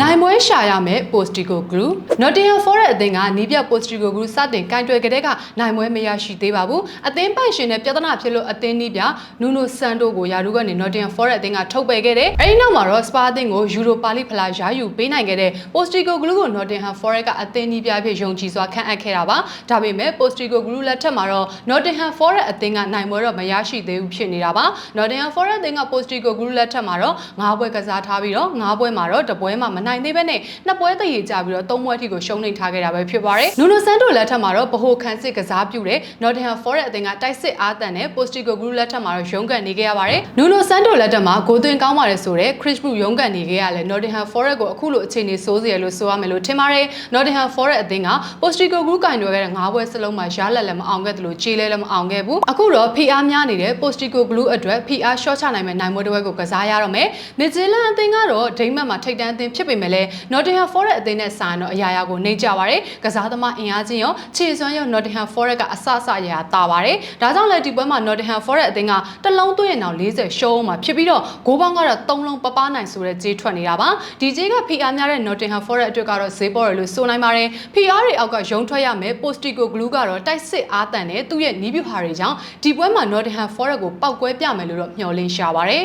နိုင်မွဲရှာရမယ် Postigo Group Nottingham Forest အသင်းကနီးပြ Postigo Group စတင်ကင်တွယ်ကြတဲ့ကနိုင်မွဲမရရှိသေးပါဘူးအသင်းပိုင်ရှင်နဲ့ပြဿနာဖြစ်လို့အသင်းနီးပြနူနိုဆန်တိုကိုယာရုကနေ Nottingham Forest အသင်းကထုတ်ပယ်ခဲ့တယ်အဲဒီနောက်မှာတော့ Spa အသင်းကို Europa League ဖလားရယူပေးနိုင်ခဲ့တဲ့ Postigo Group ကို Nottingham Forest ကအသင်းနီးပြအဖြစ်ယုံကြည်စွာခန့်အပ်ခဲ့တာပါဒါပေမဲ့ Postigo Group လက်ထက်မှာတော့ Nottingham Forest အသင်းကနိုင်မွဲတော့မရရှိသေးဘူးဖြစ်နေတာပါ Nottingham Forest အသင်းက Postigo Group လက်ထက်မှာတော့၅ပွဲကစားထားပြီးတော့၅ပွဲမှာတော့တပွဲမှမနိုင်သေးဘဲနဲ့နှစ်ပွဲတရေကြပြီးတော့၃ပွဲအထိကိုရှုံးနိမ့်ထားခဲ့တာပဲဖြစ်ပါတယ်။ Nuno Santos လက်ထက်မှာတော့ဗဟိုခံစစ်ကစားပြုတဲ့ Nottingham Forest အသင်းကတိုက်စစ်အားတန်တဲ့ Postigo Group လက်ထက်မှာတော့ရုန်းကန်နေခဲ့ရပါတယ်။ Nuno Santos လက်ထက်မှာဂိုးသွင်းကောင်းပါတယ်ဆိုတော့ Chris Brook ရုန်းကန်နေခဲ့ရလဲ Nottingham Forest ကိုအခုလိုအခြေအနေဆိုးစေရလို့ဆိုရမယ်လို့ထင်ပါတယ်။ Nottingham Forest အသင်းက Postigo Group ကင်တွယ်ခဲ့တဲ့၅ပွဲစလုံးမှာရလက်လည်းမအောင်ခဲ့သလိုခြေလဲလည်းမအောင်ခဲ့ဘူး။အခုတော့ PR များနေတဲ့ Postigo Group အတွက် PR short ချနိုင်မဲ့နိုင်မွေးတစ်ဝက်ကိုကစားရတော့မယ်။ Midtjylland အသင်းကတော့ဒိန်းမတ်မှာထိပ်တန်းအသင်းဖြစ်ပေမဲ့လည်း Nottingham Forest အသင်းနဲ့ဆိုင်တော့အရာရာကိုနှိမ့်ကြပါတယ်။ကစားသမားအင်အားချင်းရောခြေစွမ်းရော Nottingham Forest ကအဆအဆအရာတာပါတယ်။ဒါကြောင့်လည်းဒီပွဲမှာ Nottingham Forest အသင်းကတစ်လုံးသွင်းရင်တော့40ရှုံးမှာဖြစ်ပြီးတော့ဂိုးပေါင်းကတော့3လုံးပပနိုင်ဆိုတဲ့ကြေးထွက်နေတာပါ။ဒီကြေးက PR များတဲ့ Nottingham Forest အတွက်ကတော့ဈေးပေါ်ရလို့ဆိုနိုင်ပါတယ်။ PR တွေအောက်ကရုံထွက်ရမယ် Postigo Glue ကတော့တိုက်စစ်အားတန်တဲ့သူ့ရဲ့နီးပြူဟာတွေကြောင့်ဒီပွဲမှာ Nottingham Forest ကိုပောက်ကွဲပြမယ်လို့တော့မျှော်လင့်ရှာပါတယ်။